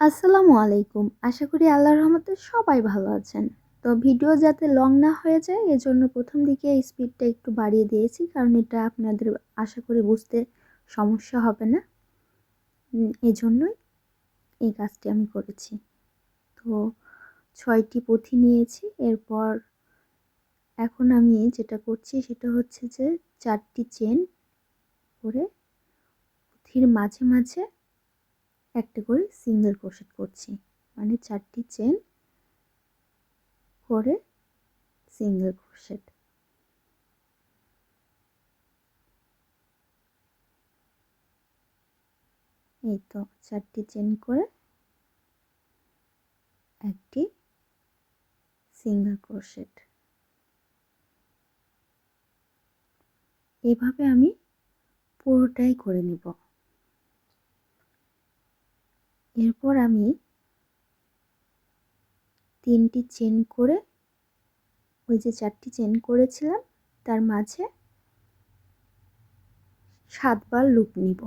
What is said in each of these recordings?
আসসালামু আলাইকুম। আশা করি আল্লাহর রহমতে সবাই ভালো আছেন। তো ভিডিও যাতে লং না হয়ে যায়, এজন্য প্রথম দিকে স্পিডটা একটু বাড়িয়ে দিয়েছি, কারণ এটা আপনাদের আশা করি বুঝতে সমস্যা হবে না। এজন্যই এই কাজটি আমি করেছি। তো ছয়টি পুঁথি নিয়েছি, এরপর এখন আমি যেটা করছি সেটা হচ্ছে যে চারটি চেন করে পুঁথির মাঝে মাঝে একটা করে সিঙ্গেল ক্রোশেট করছি। মানে চারটি চেন করে সিঙ্গেল ক্রোশেট এই তো চারটি চেন করে একটি সিঙ্গেল ক্রোশেট এভাবে আমি পুরোটাই করে নিব। এরপর আমি তিনটি চেন করে, ওই যে চারটি চেন করেছিলাম, তার মাঝে সাতবার লুপ নিব।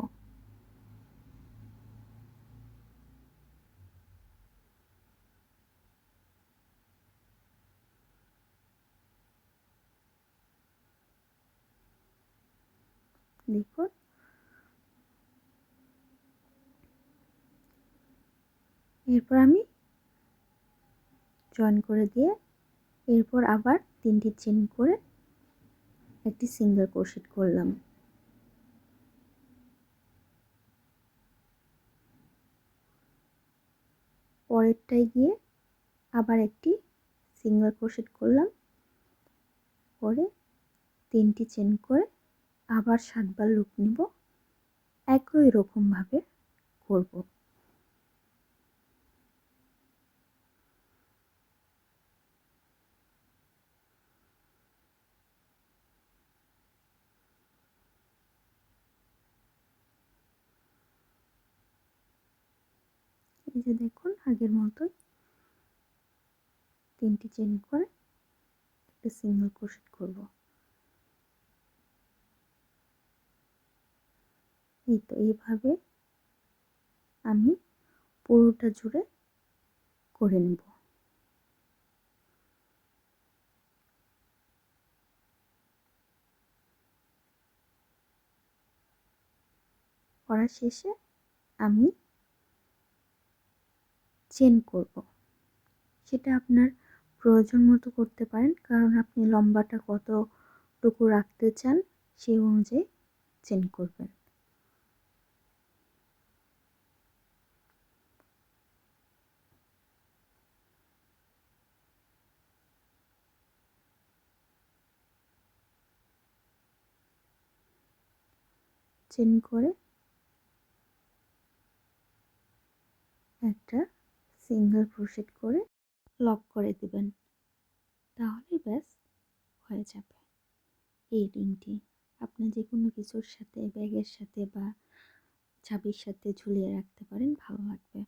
দেখুন এরপর আমি জয়েন করে দিয়ে এরপর আবার তিনটি চেন করে একটি সিঙ্গেল ক্রোশেট করলাম। পরেরটায় গিয়ে আবার একটি সিঙ্গেল ক্রোশেট করলাম। করে তিনটি চেন করে আবার সাতবার লুপ নিব। একই রকমভাবে করব। এই যে দেখুন, আগের মতোই তিনটি চেন করে একটা সিঙ্গেল ক্রোশেট করব। এই তো এইভাবে আমি পুরোটা জুড়ে করে নেব। করা শেষে আমি চেন করব। সেটা আপনার প্রয়োজন মতো করতে পারেন, কারণ আপনি লম্বাটা কতটুকু রাখতে চান সেই অনুযায়ী চেন করবেন। চেন করে একটা সিঙ্গেল ক্রোশেট করে লক করে দেবেন। তাহলেই ব্যাস হয়ে যাবে। এই রিংটি আপনি যে কোনো কিছুর সাথে, ব্যাগের সাথে বা চাবির সাথে ঝুলিয়ে রাখতে পারেন, ভালো লাগবে।